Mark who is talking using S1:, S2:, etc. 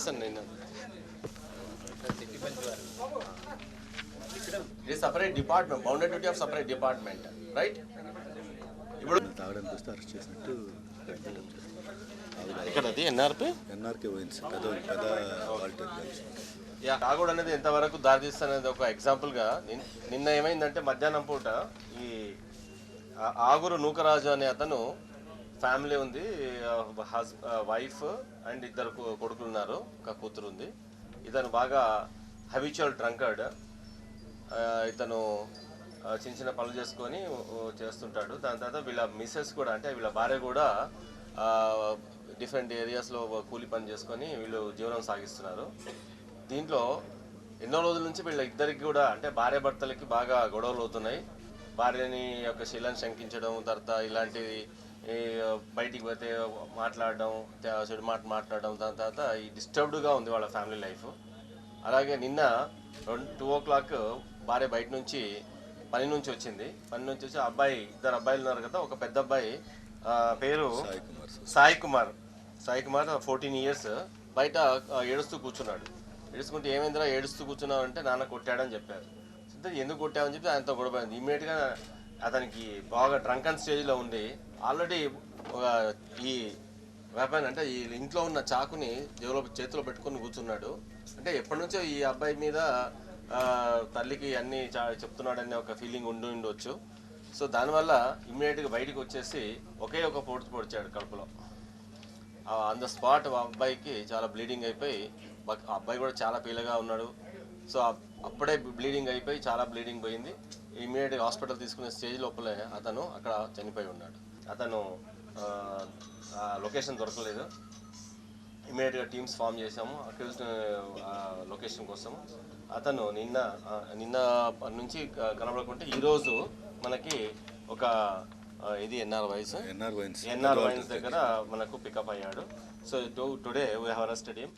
S1: చెప్పేసాను నేను. ఇది separate department bounded duty of separate department right ఇప్పుడు
S2: తాగడానికి వస్తే అరెస్ట్ చేసినట్టు
S1: ఇక్కడ అది ఎన్ఆర్పి?
S2: ఎన్ఆర్కే పోయింది పెద్ద పెద్ద
S1: తాగుడు అనేది ఎంతవరకు దారితీస్తుంది ఒక ఎగ్జాంపుల్గా నిన్- నిన్న ఏమైందంటే మధ్యాహ్నం పూట ఈ ఆగురు నూకరాజు అనే అతను ఫ్యామిలీ ఉంది హస్ వైఫ్ అండ్ ఇద్దరు కొడుకులు ఉన్నారు ఒక కూతురు ఉంది. ఇతను బాగా హబిచువల్ డ్రంకర్డ్ ఇతను చిన్న చిన్న పనులు చేసుకొని చేస్తుంటాడు. దాని తర్వాత వీళ్ళ మిస్సెస్ కూడా అంటే వీళ్ళ భార్య కూడా డిఫరెంట్ ఏరియాస్లో కూలి పని చేసుకొని వీళ్ళు జీవనం సాగిస్తున్నారు. దీంట్లో ఎన్నో రోజుల నుంచి వీళ్ళ ఇద్దరికి కూడా అంటే భార్య భర్తలకి బాగా గొడవలు అవుతున్నాయి. భార్యని యొక్క శీలాన్ని శంకించడం తర్వాత ఇలాంటివి బయటికి పోతే మాట్లాడడం చెడు మాట మాట్లాడడం దాని తర్వాత ఈ డిస్టర్బ్డ్గా ఉంది వాళ్ళ ఫ్యామిలీ లైఫ్. అలాగే నిన్న రెండు టూ ఓ క్లాక్ భార్య బయట నుంచి పని నుంచి వచ్చింది. పని నుంచి వచ్చి అబ్బాయి ఇద్దరు అబ్బాయిలు ఉన్నారు కదా ఒక పెద్ద అబ్బాయి పేరు
S2: సాయి కుమార్
S1: సాయి కుమార్. ఫోర్టీన్ ఇయర్స్ బయట ఏడుస్తూ కూర్చున్నాడు. ఏడుచుకుంటే ఏమైందిరా ఏడుస్తూ కూర్చున్నావు అంటే నాన్న కొట్టాడని చెప్పారు. ఎందుకు కొట్టావని చెప్పి ఆయనతో గొడవ ఇమీడియట్గా అతనికి బాగా డ్రంకన్ స్టేజ్లో ఉండి ఆల్రెడీ ఒక ఈ వెపన్ అంటే ఈ ఇంట్లో ఉన్న చాకుని జేబులో చేతిలో పెట్టుకొని కూర్చున్నాడు. అంటే ఎప్పటి నుంచో ఈ అబ్బాయి మీద తల్లికి అన్ని చా చెప్తున్నాడనే ఒక ఫీలింగ్ ఉండి ఉండొచ్చు. సో దానివల్ల ఇమ్మీడియట్గా బయటకు వచ్చేసి ఒకే ఒక పొడుచు పొడిచాడు కడుపులో. ఆన్ ద స్పాట్ అబ్బాయికి చాలా బ్లీడింగ్ అయిపోయి ఆ అబ్బాయి కూడా చాలా పీలగా ఉన్నాడు. సో అప్పుడే బ్లీడింగ్ అయిపోయి చాలా బ్లీడింగ్ పోయింది. ఇమీడియట్గా హాస్పిటల్ తీసుకునే స్టేజ్ లోపలే అతను అక్కడ చనిపోయి ఉన్నాడు. అతను లొకేషన్ దొరకలేదు. ఇమీడియట్గా టీమ్స్ ఫామ్ చేసాము అక్యూజ్ లొకేషన్ కోసం. అతను నిన్న నిన్న నుంచి కనబడకుంటే ఈరోజు మనకి ఒక ఇది NR wise.
S2: NR wines.
S1: NR wines దగ్గర మనకు పికప్ అయ్యాడు. So today we have arrested him.